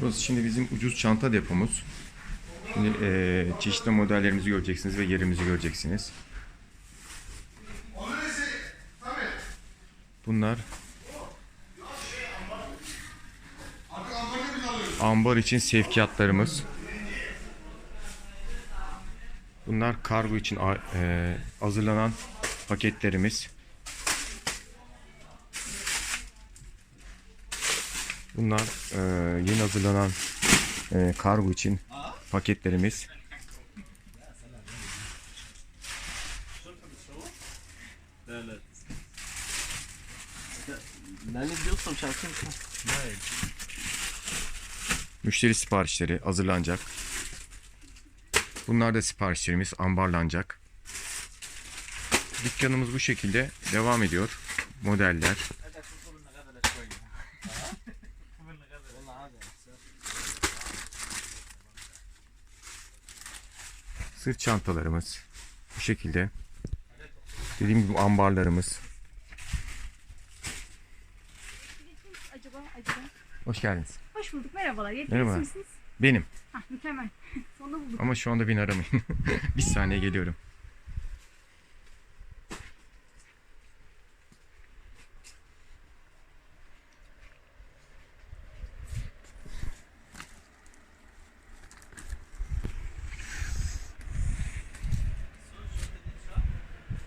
Burası şimdi bizim ucuz çanta depomuz. Şimdi eee, çeşitli modellerimizi göreceksiniz ve yerimizi göreceksiniz. Bunlar ambar için sevkiyatlarımız. Bunlar kargo için eee, hazırlanan paketlerimiz. Bunlar e, yeni hazırlanan e, kargo için paketlerimiz. Müşteri siparişleri hazırlanacak. Bunlar da siparişlerimiz ambarlanacak. Dükkanımız bu şekilde devam ediyor. Modeller, Sırt çantalarımız bu şekilde. Dediğim gibi ambarlarımız. Acaba, acaba. Hoş geldiniz. Hoş bulduk, merhabalar. Yetkilisi Merhaba. misiniz? Benim Hah, mükemmel. Sonunda bulduk. ama şu anda beni aramayın. bir saniye geliyorum.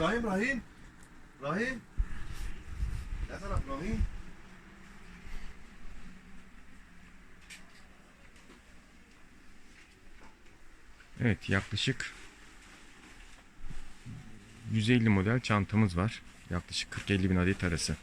Rahim Rahim. Rahim. Ne taraf Rahim? Evet yaklaşık 150 model çantamız var. Yaklaşık 40-50 bin adet arası.